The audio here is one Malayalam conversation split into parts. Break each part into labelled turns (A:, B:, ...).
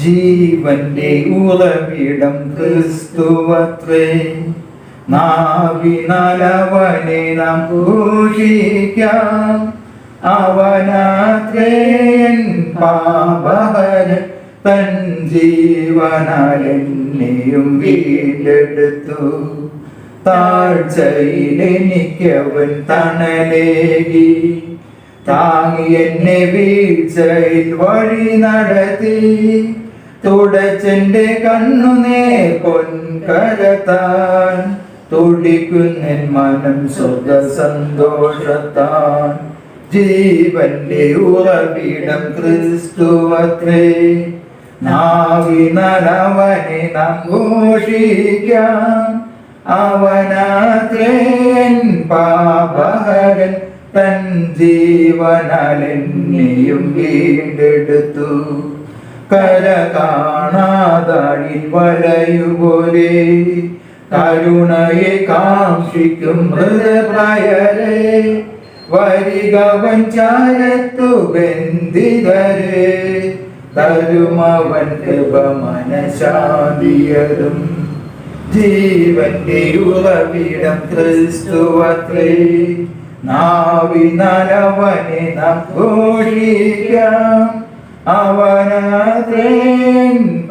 A: ജീവന്റെ ഉറവിടം ക്രിസ്തുവത്രേ നാവിനലവനെ നാം പൂഷിക്കാം അവനാത്രേൻ പാപഹര തൻ ജീവനാൽ എന്നെയും വീണ്ടെടുത്തു താഴ്ചയിലെനിക്കവൻ തണലേകി താങ്ങി എന്നെ വീഴ്ചയിൽ വഴി നടത്തി. തുടച്ചെന്റെ കണ്ണുനേ പൊൻകരത്താൻ തുടിക്കുന്നൻ മനം സുഖ സന്തോഷത്താൻ. ജീവന്റെ ഉറവിടം ക്രിസ്തുവത്രേ നാവിനവനെ നാം ഘോഷിക്കാം. അവനാത്രേൻ പാപഹരൻ തൻ ജീവനാൽ എന്നെയും വീണ്ടെടുത്തു. കര കാണാതാഴിൽ വലയുപോലെ കരുണയെ കാക്ഷിക്കും മൃതപ്രായരെ. വരിക വഞ്ചാരത്തു ബന്ധിതരെ. തരുമവൻ മനശാന്തിയതും ജീവന്റെ ഉറവിടം ക്രിസ്തുവത്രേ. നാവിനവനെ നാം ഘോഷിക്കാം. അവനാത്രേൻ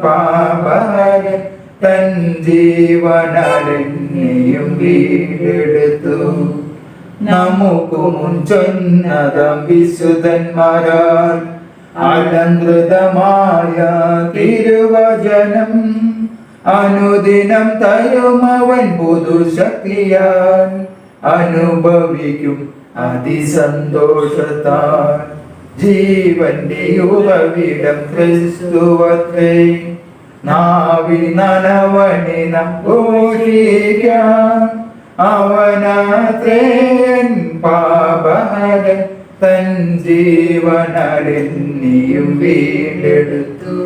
A: പാപഹരൻ തൻ ജീവനരണ്യം വീടെടുത്തു. നമുക്കും മുൻ ചൊന്നതം വിശുദ്ധന്മാരാൽ അലങ്കൃതമായ തിരുവചനം അനുദിനം തരുമവൻ പുതുശക്തിയാൽ അനുഭവിക്കും അതിസന്തോഷത്താൽ. ജീവന്റെ യുവവിടം ക്രിസ്തുവത്തെ നാവിനവനെ നനവണി ഘോഷിക്കാം. അവനാത്രേൻ പാപഹരൻ തൻ ജീവനരെന്നിയും വീണ്ടെടുത്തു.